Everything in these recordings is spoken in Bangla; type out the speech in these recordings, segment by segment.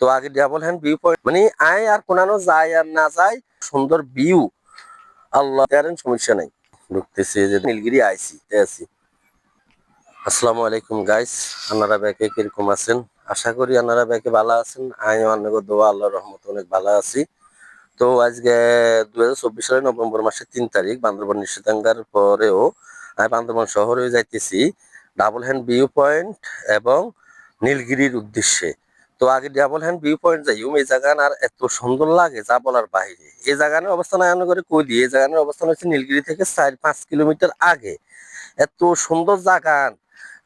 তো আগে ডাবল হ্যান্ড ভিউ পয়েন্ট মানে আয় আর কোনানো যায় আর না যায়, সুন্দর ভিউ আল্লাহ দেয়ারেন সমস্যা নাই। ঢুকতেছি যে নীলগিরি আইসি আছি। আসসালামু আলাইকুম গাইস আপনারা ব্যাকে কীরকম আছেন? আশা করি আপনারা ব্যাকে ভালো আছেন। আমি অনেক দোয়া, আল্লাহর রহমত অনেক ভালো আছি। তো আজকে দু হাজার চব্বিশ সালের নভেম্বর মাসের তিন তারিখ, বান্দরবন নিষেধাজ্ঞার পরেও আমি বান্দরবন শহরে যাইতেছি। ডাবল হ্যান্ড ভিউ পয়েন্ট এবং নীলগিরির উদ্দেশ্যে। তো আগে ডাবল হ্যান্ড ভিউ পয়েন্ট যাইম এই জায়গান আর এত সুন্দর লাগে যা বলার বাইরে। এই জায়গানের অবস্থান আয়ন করে কইলি এই জায়গানের অবস্থান হচ্ছে নীলগিরি থেকে চার পাঁচ কিলোমিটার আগে। এত সুন্দর জাগান।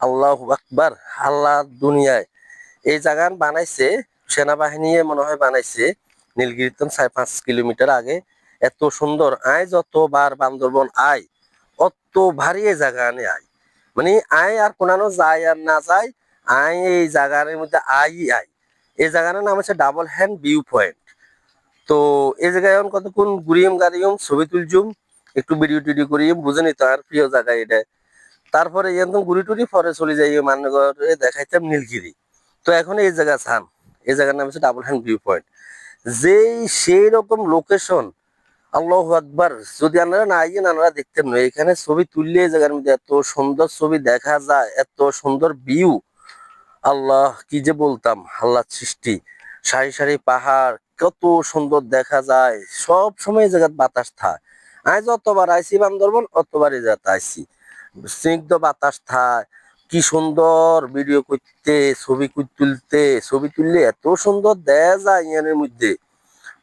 আল্লাহ আকবার, আল্লাহ দুনিয়ায়। এই জাগান বানাইছে, সেনাবাহিনী মনে হয় বানাইছে নীলগিরিতন চার পাঁচ কিলোমিটার আগে। এত সুন্দর আয়, যতবার বান্দরবন আয়, অত ভারী এই জায়গা আনে আয়। মানে আয় আর কোনানো যায় আর না যায়, আয় এই জায়গার মধ্যে আই আই এই জায়গার নাম হচ্ছে ডাবল হ্যান্ড ভিউ পয়েন্ট। তো এই জায়গায় এখন কতক্ষণ ঘুরিয়ম, গাড়িয়ম, ছবি তুলজুম একটু ভিডিও টিডিও করিম বুঝে নিত আর প্রিয় জায়গা এটা। তারপরে একদম ঘুরি টুরি পরে চলে যাই মান্যগড়ে দেখাইতাম নীলগিরি। তো এখন এই জায়গা ছান এই জায়গার নাম হচ্ছে ডাবল হ্যান্ড ভিউ পয়েন্ট। যেই সেই রকম লোকেশন আল্লাহ আকবার, যদি আপনারা না আইয়েন, আপনারা দেখতেন না। এখানে ছবি তুললে এই জায়গার মধ্যে এত সুন্দর ছবি দেখা যায়, এত সুন্দর ভিউ আল্লাহ কি যে বলতাম আল্লাহ সৃষ্টি, সারি সারি পাহাড়, কত সুন্দর দেখা যায়, সব সময় এই জায়গার বাতাস থাকে আমি অতবার আইসি বান্দরবন, অতবার এই জায়গাতে আইসি। স্নিগ্ধ বাতাস থাক কি সুন্দর ভিডিও করতে, ছবি তুলতে, ছবি তুললে এত সুন্দর দেয়া যায় ইয়ানের মধ্যে।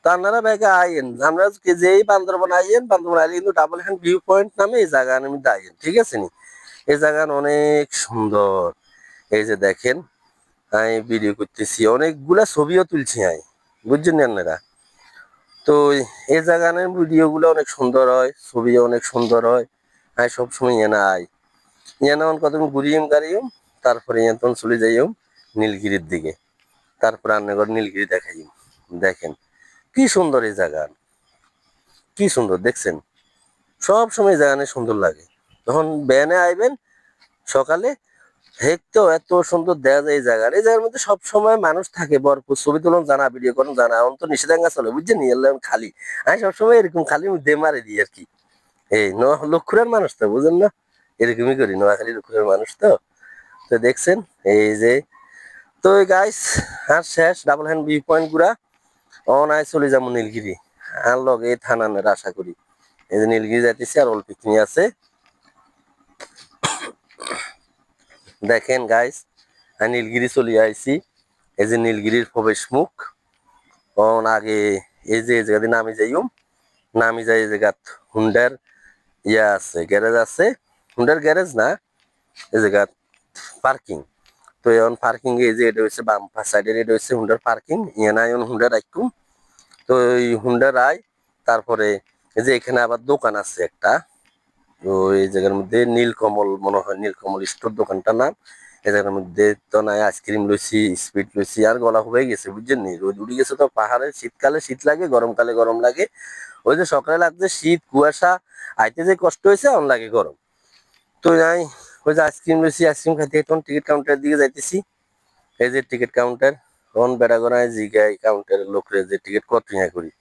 তা আপনারা ব্যাগে আইয়েন আমরা যেই বান্দরবন আইয়েন, বান্দরবন আইলে কিন্তু ডাবল হ্যান্ড ভিউ পয়েন্ট নামে এই জায়গার মধ্যে আইয়েন, ঠিক আছে নি? এই জায়গান অনেক সুন্দর। এই যে দেখেন, আমি ভিডিও করতেছি, অনেকগুলা ছবিও তুলছি আমি, বুঝছেন আপনারা? তো এই জায়গানের ভিডিওগুলো অনেক সুন্দর হয় ছবিও অনেক সুন্দর হয়, আমি সবসময় এনে আই এনে কত ঘুরিয়েম গাড়িয়েম তারপরে তখন চলে যাইম নীলগিরির দিকে। তারপরে রান্নাঘর নীলগিরি দেখাইম দেখেন, কি সুন্দর এই জায়গা কি সুন্দর, দেখছেন? সব সময় জায়গানে সুন্দর লাগে। তখন ব্যানে আইবেন, সকালে হেঁটেও এত সুন্দর দেখা যায় এই জায়গার এই জায়গার মধ্যে সবসময় মানুষ থাকে, ভরপুর। ছবি তুলন, জানা ভিডিও করুন, জানা। এখন তো নিষেধাজ্ঞা চলে, বুঝছেন? এলাম খালি। আমি সবসময় এরকম খালি দে মারে দিই আর কি। এই ন লক্ষুরের মানুষ তো, বুঝেন না? এরকমই করি, নোয়াখালী লক্ষুরের মানুষ তো। তো দেখছেন, এই যে, তো গাইস আর শেষ ডাবল হ্যান্ড ভিউ পয়েন্ট গুড়া অনায় চলে যাব নীলগিরি। আর লগে থানানের আশা করি। এই যে নীলগিরি যাইতেছি, আর অল্প আছে। দেখেন গাইস আমি নীলগিরি চলে আইছি। এই যে নীলগিরির প্রবেশ মুখ। অন আগে এই যে এই জায়গাতে নামি যাইম নামি যাই এই জায়গাত হুন্ডার ইয়া আছে গ্যারেজ আছে। হুন্ডার গ্যারেজ না, এই জায়গাত পার্কিং তো এখন পার্কিং এই যে এটা হচ্ছে বাম সাইডের এটা হচ্ছে হুন্ডার পার্কিং ইয়ানা এখন হুন্ডার রাখুম তো এই হুন্ডার আই, তারপরে এই যে এখানে আবার দোকান আছে একটা। তো এই জায়গার মধ্যে নীলকমল মনে হয়, নীলকমল স্টোর দোকানটার নাম। এই জায়গার মধ্যে তো নাই আইসক্রিম লইছি, স্পিড লইছি, আর গলা হয়ে গেছে, বুঝছেন নি? রোদ উঠে গেছে তো পাহাড়ে, শীতকালে শীত লাগে, গরমকালে গরম লাগে। ওই যে সকালে লাগছে শীত, কুয়াশা, আইতে যে কষ্ট হয়েছে অন লাগে গরম। তো যাই, ওই যে আইসক্রিম লইছি, আইসক্রিম খাইতে তখন টিকিট কাউন্টারের দিকে যাইতেছি। এই যে টিকিট কাউন্টার তখন বেড়া গড়ায় জিগাই কাউন্টারের লোকরে যে টিকিট কত টাকা করি।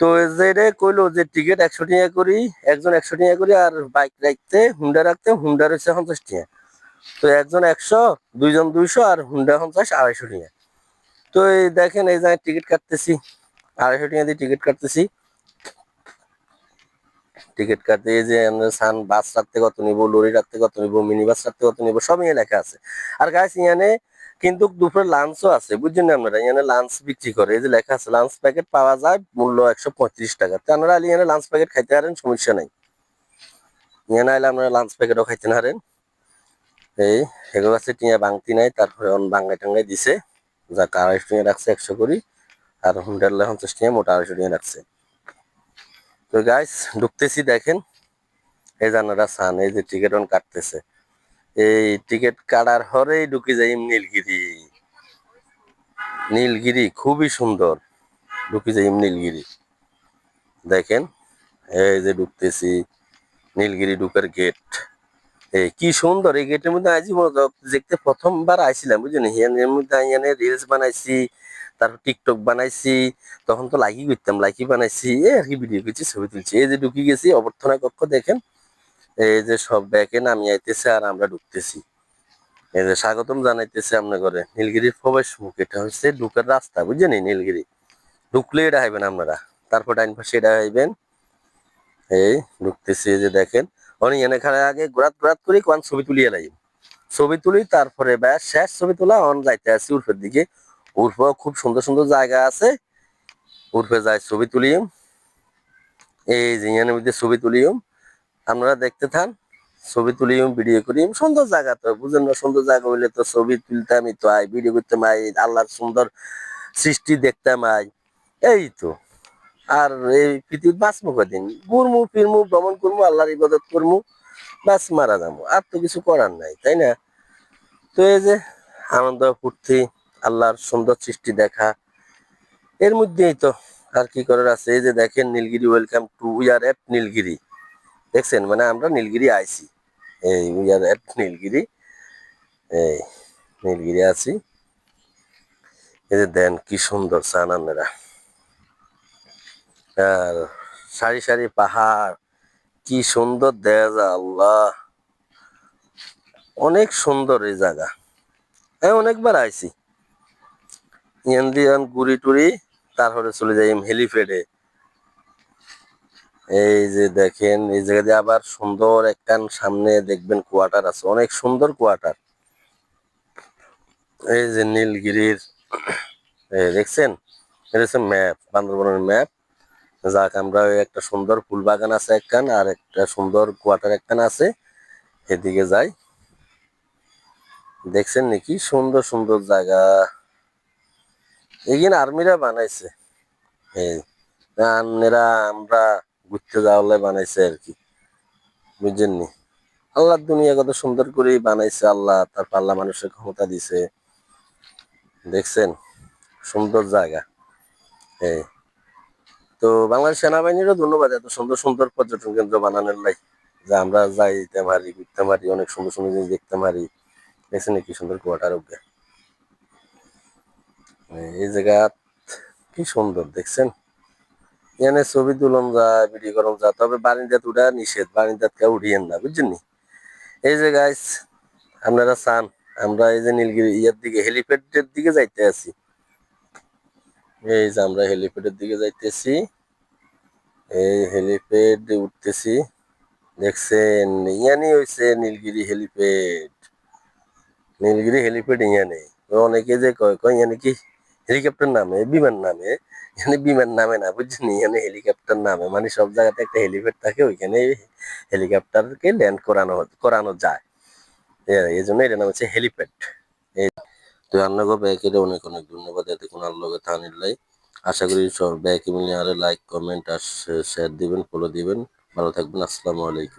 তো এই যে রে কইলো যে টিকিট একশো টাকা করি, একজন একশো টাকা করি আর বাইক রাখতে হুন্ডা রাখতে হুন্ডা রয়েছে পঞ্চাশ টাকা। তো একজন একশো, দুইজন দুইশো আর হুন্ডা পঞ্চাশ, আড়াইশো টাকা। তো এই দেখেন, এই যে টিকিট কাটতেছি, আড়াইশো টাকা দিয়ে টিকিট কাটতেছি। টিকিট কাটতে, এই যে সান বাস রাখতে কত নিবো লরি রাখতে কত নিবো মিনি বাস রাখতে কত নিবো সব নিয়ে লেখা আছে। আর গাছ ইয়ানে কিন্তু দুপুরে লাঞ্চও আছে, বুঝছেন আপনারা? ইয়ানে লাঞ্চ বিক্রি করে, এই যে লেখা আছে লাঞ্চ প্যাকেট পাওয়া যায় মূল্য একশো পঁয়ত্রিশ টাকা। তো আপনারা ইয়ানে লাঞ্চ প্যাকেট খাইতে পারেন, সমস্যা নাই। ইয়ানে আইলে আপনারা লাঞ্চ প্যাকেটও খাইতে পারেন। এই, এগুলো আছে টিয়া বাংতি নাই, তারপরে অন বাঙ্গাই টাঙ্গাই দিছে। যা আড়াইশো টিয়া রাখছে একশো করি আর হুন্ডার পঞ্চাশ টিয়া মোটা আড়াইশো টিয়া রাখছে। তো গাইস ঢুকতেছি, দেখেন। এই জানারা সান এই যে টিকিট অন কাটতেছে। এই টিকিট কাটার হরেই ঢুকে যাই নীলগিরি। নীলগিরি খুবই সুন্দর। ঢুকে যাই নীলগিরি। দেখেন, এই যে ঢুকতেছি, নীলগিরি ঢুকার গেট এই কি সুন্দর, এই গেটের মধ্যে করো, দেখতে প্রথমবার আইছিলাম, বুঝলেন? এর মধ্যে এখানে রিলস বানাইছি, তারপর টিকটক বানাইছি, তখন তো লাইকি করতাম লাইকি বানাইছি এই আর কি ভিডিও করছি, ছবি তুলছি। এই যে ঢুকি গেছি, অভ্যর্থনা কক্ষ, দেখেন এই যে সব ব্যাকে নামিয়ে আইতেছে আর আমরা ঢুকতেছি। এই যে স্বাগতম জানাইতেছে আপনার ঘরে। নীলগিরির প্রবেশ মুখ, এটা হচ্ছে ঢুকার রাস্তা, বুঝছেন? নীলগিরি। ঢুকলে এটা হাইবেন আপনারা। তারপর ডাইন পাশে এটা হাইবেন। এই ঢুকতেছি যে দেখেন। অনেক এনে খাড়া আগে ঘোরাত ঘোরাত করি কোন ছবি তুলিয়ে লাই ছবি তুলি, তারপরে ব্যাস শেষ ছবি তোলা, অন যাইতে আসি উর্ফের দিকে। উর্ফেও খুব সুন্দর সুন্দর জায়গা আছে। উর্ফে যায় ছবি তুলিম। এই এখানের মধ্যে ছবি তুলিম। আপনারা দেখতে থান, ছবি তুলিম ভিডিও করিম সুন্দর জায়গা তো, বুঝেন না, সুন্দর জায়গা হইলে তো ছবি তুলতামই তো আই ভিডিও করতাম আই আল্লাহর সুন্দর সৃষ্টি দেখতাম আই এই তো, আর এই পৃথিবীর বাঁচবো কদিন? ঘুরমু, ফিরমু, ভ্রমণ করব আল্লাহর ইবাদত করব বাস মারা যাব। আর তো কিছু করার নাই, তাই না? তো এই যে, আনন্দ, ফুর্তি, আল্লাহর সুন্দর সৃষ্টি দেখা, এর মধ্যেই তো আর কি করার আছে। এই যে দেখেন, Nilgiri welcome to we are at Nilgiri. দেখছেন মানে আমরা নীলগিরি আইছি। এই উইয়ার এট নীলগিরি। এই নীলগিরি আছি। এই যে দেন কি সুন্দর সানানেরা আর সারি সারি পাহাড়, কি সুন্দর যায় আল্লাহ। অনেক সুন্দর এই জায়গা। আমি অনেকবার আইছি। ইন্ডিয়ান গুড়ি টুরি তারপরে চলে যাই হেলিপ্যাডে। এই যে দেখেন, এই জায়গা দিয়ে আবার সুন্দর একখান সামনে দেখবেন কোয়ার্টার আছে। অনেক সুন্দর কোয়ার্টার এই যে নীলগিরির দেখছেন? এটা হচ্ছে ম্যাপ বান্দরবনের ম্যাপ যাক, আমরা একটা সুন্দর ফুল বাগান আছে একখান, আর একটা সুন্দর কোয়ার্টার একখান আছে। এদিকে যাই। দেখছেন নাকি সুন্দর সুন্দর জায়গা। এখানে আর্মিরা বানাইছে। এই আমরা ঘুরতে যাওয়ালে বানাইছে আর কি। বুঝছেন নি আল্লাহ দুনিয়া কত সুন্দর করে বানাইছে আল্লাহ, তার পাল্লা মানুষের ক্ষমতা দিছে। দেখছেন? সুন্দর জায়গা। এই। তো বাংলাদেশ সেনাবাহিনীরও ধন্যবাদ এত সুন্দর সুন্দর পর্যটন কেন্দ্র বানানোর লাই। যে আমরা যাইতে পারি, ঘুরতে পারি, অনেক সুন্দর সুন্দর জিনিস দেখতে পারি। দেখছেন কি সুন্দর কোয়াটার অব্দি এই জায়গা কি সুন্দর, দেখছেন? এখানে ছবি তুলন যায় ভিডিও করন যায় তবে বারিন্দাত উঠা নিষেধ বারিন্দাত কে উঠিয়েন না, বুঝছেন এই যে গাইস আপনারা চান, আমরা এই যে নীলগিরি ইয়ার দিকে, হেলিপ্যাডের দিকে যাইতে আছি। এই যে আমরা হেলিপ্যাডের দিকে যাইতেছি, এই হেলিপ্যাড উঠতেছি। দেখছেন ইয়ানি হইছে নীলগিরি হেলিপ্যাড। নীলগিরি হেলিপ্যাড ইয়ানে। অনেকে যে কয় কয় ইয়ানে কি? হেলিকপ্টার নামে, বিমান নামে। এখানে বিমান নামে না বুঝছেন এখানে হেলিকপ্টার নামে। মানে সব জায়গাতে একটা হেলিপ্যাড থাকে, ওইখানে হেলিকপ্টারকে ল্যান্ড করানো করানো যায়। এই জন্য এটার নাম হচ্ছে হেলিপ্যাড তো আপনাকে ব্যাকের অনেক অনেক ধন্যবাদ। এতে কোনো আল্লাহকে থানির লাই। আশা করি সব ব্যাক মিলিয়ে আরও লাইক কমেন্ট আর শেয়ার দিবেন ফলো দিবেন। ভালো থাকবেন, আসসালামু আলাইকুম।